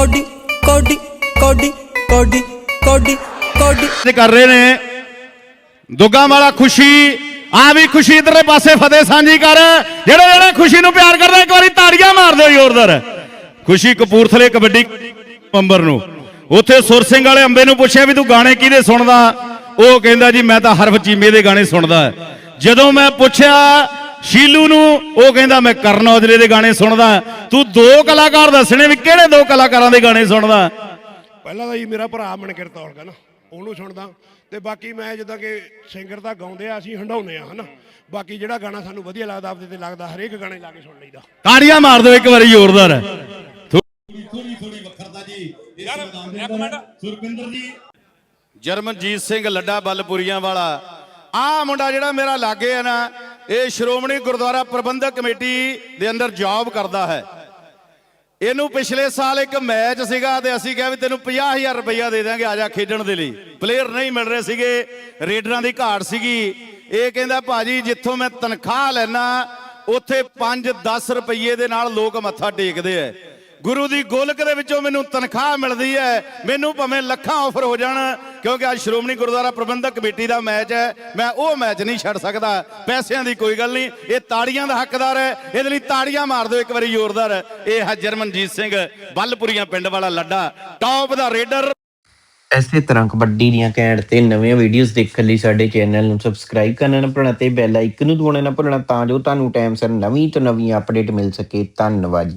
Cody ਕੋਡੀ ਕੋਡੀ ਕੋਡੀ ਕੋਡੀ ਕੋਡੀ। ਤੇ ਕਰ ਰਹੇ ਨੇ। ਦੁੱਗਾ ਵਾਲਾ ਖੁਸ਼ੀ ਆ ਵੀ ਖੁਸ਼ੀ ਇਧਰਲੇ ਪਾਸੇ ਫਤਿਹ ਸਾਂਝੀ ਕਰ। ਜਿਹੜੇ ਜਿਹੜੇ ਖੁਸ਼ੀ ਨੂੰ ਪਿਆਰ ਕਰਦੇ ਇੱਕ ਵਾਰੀ ਤਾੜੀਆਂ ਮਾਰ ਦਿਓ ਜ਼ੋਰਦਾਰ ਖੁਸ਼ੀ ਕਪੂਰਥਲੇ ਕਬੱਡੀ ਨਵੰਬਰ ਨੂੰ। ਉੱਥੇ ਸੁਰ ਸਿੰਘ ਵਾਲੇ ਅੰਬੇ ਨੂੰ ਪੁੱਛਿਆ ਵੀ ਤੂੰ ਗਾਣੇ ਕਿਹਦੇ ਸੁਣਦਾ? ਉਹ ਕਹਿੰਦਾ ਜੀ, ਮੈਂ ਤਾਂ ਹਰਫ ਚੀਮੇ ਦੇ ਗਾਣੇ ਸੁਣਦਾ। ਜਦੋਂ ਮੈਂ ਪੁੱਛਿਆ ਸ਼ੀਲੂ ਨੂੰ ਉਹ ਕਹਿੰਦਾ ਮੈਂ ਕਰਨ ਔਜਲੇ ਦੇ ਗਾਣੇ ਸੁਣਦਾ। ਤੂੰ ਦੋ ਕਲਾਕਾਰ ਦੱਸਣੇ ਵੀ ਕਿਹੜੇ ਦੋ ਕਲਾਕਾਰਾਂ ਦੇ ਗਾਣੇ ਸੁਣਦਾ? ਪਹਿਲਾਂ ਤਾਂ ਜੀ ਮੇਰਾ ਭਰਾ ਮਨਕਿਰਤ ਔਲਗਾ ਨਾ ਉਹਨੂੰ ਸੁਣਦਾ। ਤੇ ਬਾਕੀ ਮੈਂ ਜਿੱਦਾਂ ਕਿ ਸਿੰਗਰ ਤਾਂ ਗਾਉਂਦੇ ਆ ਅਸੀਂ ਹੰਡਾਉਂਦੇ ਆ ਹਨਾ। ਬਾਕੀ ਜਿਹੜਾ ਗਾਣਾ ਸਾਨੂੰ ਵਧੀਆ ਲੱਗਦਾ ਆਪਦੇ ਤੇ ਲੱਗਦਾ ਹਰੇਕ ਗਾਣੇ ਲਾ ਕੇ ਸੁਣ ਲਈਦਾ। ਤਾੜੀਆਂ ਮਾਰ ਦਿਓ ਇੱਕ ਵਾਰੀ ਜ਼ੋਰਦਾਰ। ਥੋੜੀ ਥੋੜੀ ਵੱਖਰਤਾ ਜੀ ਇਸ ਮੈਦਾਨ ਦੇ ਅੰਦਰ ਸੁਰਪਿੰਦਰ ਜੀ। ਜਰਮਨਜੀਤ ਸਿੰਘ ਲੱਡਾ ਬਲਪੁਰੀਆਂ ਵਾਲਾ। ਆਹ ਮੁੰਡਾ ਜਿਹੜਾ ਮੇਰਾ ਲਾਗੇ ਆ ਨਾ ਇਹ ਸ਼੍ਰੋਮਣੀ ਗੁਰਦੁਆਰਾ ਪ੍ਰਬੰਧਕ ਕਮੇਟੀ ਦੇ ਅੰਦਰ ਜੌਬ ਕਰਦਾ ਹੈ। ਇਹਨੂੰ ਪਿਛਲੇ ਸਾਲ ਇੱਕ ਮੈਚ ਸੀਗਾ ਤੇ ਅਸੀਂ ਕਿਹਾ ਵੀ ਤੈਨੂੰ 50000 ਰੁਪਇਆ ਦੇ ਦਾਂਗੇ, ਆ ਜਾ ਖੇਡਣ ਦੇ ਲਈ। ਪਲੇਅਰ ਨਹੀਂ ਮਿਲ ਰਹੇ ਸੀਗੇ, ਰੇਡਰਾਂ ਦੀ ਘਾਟ ਸੀਗੀ। ਇਹ ਕਹਿੰਦਾ, ਭਾਜੀ, ਜਿੱਥੋਂ ਮੈਂ ਤਨਖਾਹ ਲੈਣਾ ਉੱਥੇ 5-10 ਰੁਪਏ ਦੇ ਨਾਲ ਲੋਕ ਮੱਥਾ ਟੇਕਦੇ ਐ। ਗੁਰੂ ਦੀ ਗੋਲਕ ਦੇ ਵਿੱਚੋਂ ਮੈਨੂੰ ਤਨਖਾਹ ਮਿਲਦੀ ਹੈ ਮੈਨੂੰ ਭਾਵੇਂ ਲੱਖਾਂ ਆਫਰ ਹੋ ਜਾਣ ਕਿਉਂਕਿ ਅੱਜ ਸ਼੍ਰੋਮਣੀ ਗੁਰਦੁਆਰਾ ਪ੍ਰਬੰਧਕ ਕਮੇਟੀ ਦਾ ਮੈਚ ਹੈ। ਮੈਂ ਉਹ ਮੈਚ ਨਹੀਂ ਛੱਡ ਸਕਦਾ। ਪੈਸਿਆਂ ਦੀ ਕੋਈ ਗੱਲ ਨਹੀਂ। ਇਹ ਤਾੜੀਆਂ ਦਾ ਹੱਕਦਾਰ ਹੈ। ਇਹਦੇ ਲਈ ਤਾੜੀਆਂ ਮਾਰ ਦਿਓ, ਇੱਕ ਵਾਰੀ ਜ਼ੋਰਦਾਰ। ਇਹ ਹੈ ਜਰਮਨਜੀਤ ਸਿੰਘ, ਬੱਲਪੁਰੀਆਂ ਪਿੰਡ ਵਾਲਾ ਲੱਡਾ ਟੌਪ ਦਾ ਰੇਡਰ। ਇਸੇ ਤਰ੍ਹਾਂ ਕਬੱਡੀ ਦੀਆਂ ਘੈਂਟ ਤੇ ਨਵੀਆਂ ਵੀਡੀਓਜ਼ ਦੇਖਣ ਲਈ ਸਾਡੇ ਚੈਨਲ ਨੂੰ ਸਬਸਕ੍ਰਾਈਬ ਕਰਨਾ ਨਾ ਭੁੱਲਣਾ ਤੇ ਬੈਲ ਆਈਕਨ ਨੂੰ ਦਬਾਉਣਾ ਨਾ ਭੁੱਲਣਾ ਤਾਂ ਜੋ ਤੁਹਾਨੂੰ ਟਾਈਮ ਸਿਰ ਨਵੀਂ ਤੋਂ ਨਵੀਂ ਅਪਡੇਟ ਮਿਲ ਸਕੇ। ਧੰਨਵਾਦ